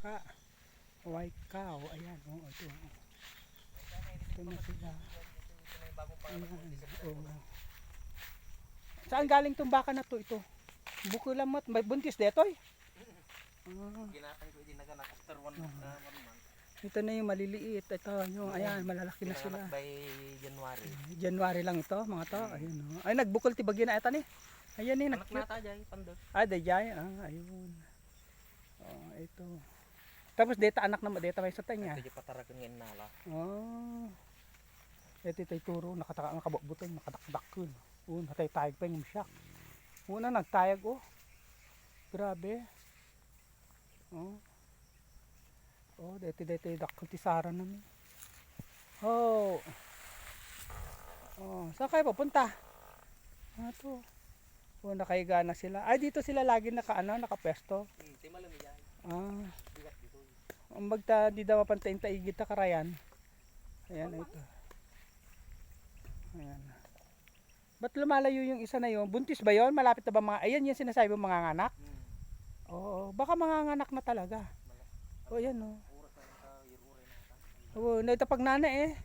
baka. White cow. Ayan, oh, ito. oh. Ito na sila. Ayan, oh. Saan galing tong baka na to ito? Bukulamot, may buntis detoy. Ah, Ginatan ko din naganak after one, uh, one month. ito na yung maliliit. Ito, yung ayan, malalaki na sila. By January. January lang ito, mga to. Ayun, oh. Ay, nagbukol ti bagina ito ni. Ayan eh, Anak nag nata jay pandot. Ah, dayay. Ah, ayun. Oh, ito. Tapos data anak na data may sa tanya. Ito yung patarakan ngayon nala. Oh. Ito ito turo nakataka nakabukbuton nakadakdak ko. Oh, nataytayag pa yung siyak. Una nagtayag oh. Grabe. Oh. Oh, dito dito dak ko tisara na. Oh. Oh, saan kayo papunta? Ah, to. Oh, nakahiga na sila. Ay, dito sila lagi naka ano, nakapesto. Hmm, di malami jay. Ah. Bigat dito. Ang magta di daw mapantayin taigit ta karayan. Ayan ito. Ayan. Ba't lumalayo yung isa na yun? Buntis ba yon? Malapit na ba mga... Ayan yung sinasabi mo mga anak? Hmm. Oo. Baka mga anak na talaga. O yan o. Ata. Oo. Na ito pag nana eh.